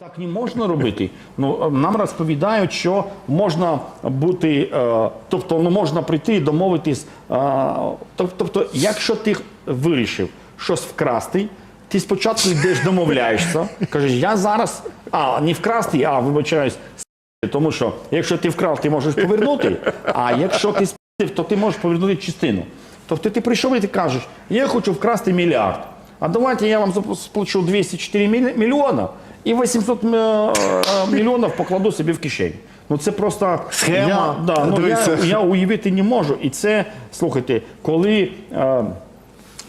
Так не можна робити. Ну нам розповідають, що можна бути, е, тобто ну можна прийти і домовитись. Е, тоб- тобто, якщо ти вирішив щось вкрасти, ти спочатку йдеш домовляєшся, кажеш, я зараз а не вкрасти, а вибачаюсь, тому що якщо ти вкрав, ти можеш повернути. А якщо ти спів, то ти можеш повернути частину. Тобто ти прийшов і ти кажеш, я хочу вкрасти мільярд. А давайте я вам сплачу 204 мільйона і 800 м- е, мільйонів покладу собі в кишень. Ну це просто Схема. Я, да, ну, я, я уявити не можу. І це, слухайте, коли. Е,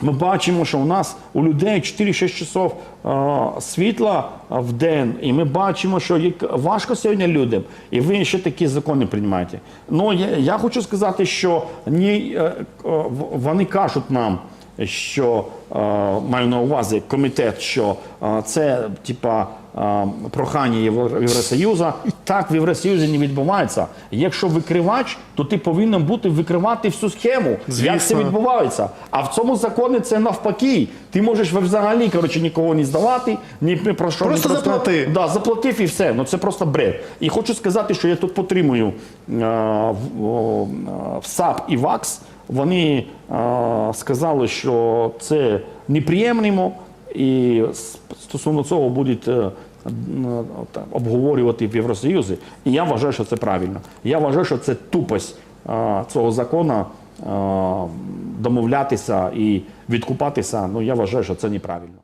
ми бачимо, що у нас у людей 4-6 часов е, світла в день, і ми бачимо, що як важко сьогодні людям, і ви ще такі закони приймаєте. Ну я, я хочу сказати, що ні, е, е, вони кажуть нам, що е, маю на увазі комітет, що е, це типа прохання Євро- Євросоюзу. Так в Євросоюзі не відбувається. Якщо викривач, то ти повинен бути викривати всю схему. Як це відбувається. А в цьому законі це навпаки. Ти можеш взагалі коротше, нікого не здавати, ні про що Просто не заплати. Да, заплатив і все. Ну це просто бред. І хочу сказати, що я тут підтримую е, в, е, в САП і ВАКС. Вони е, сказали, що це неприємно, і стосовно цього будуть. Обговорювати в Євросоюзі, і я вважаю, що це правильно. Я вважаю, що це тупость цього закону домовлятися і відкупатися. Ну я вважаю, що це неправильно.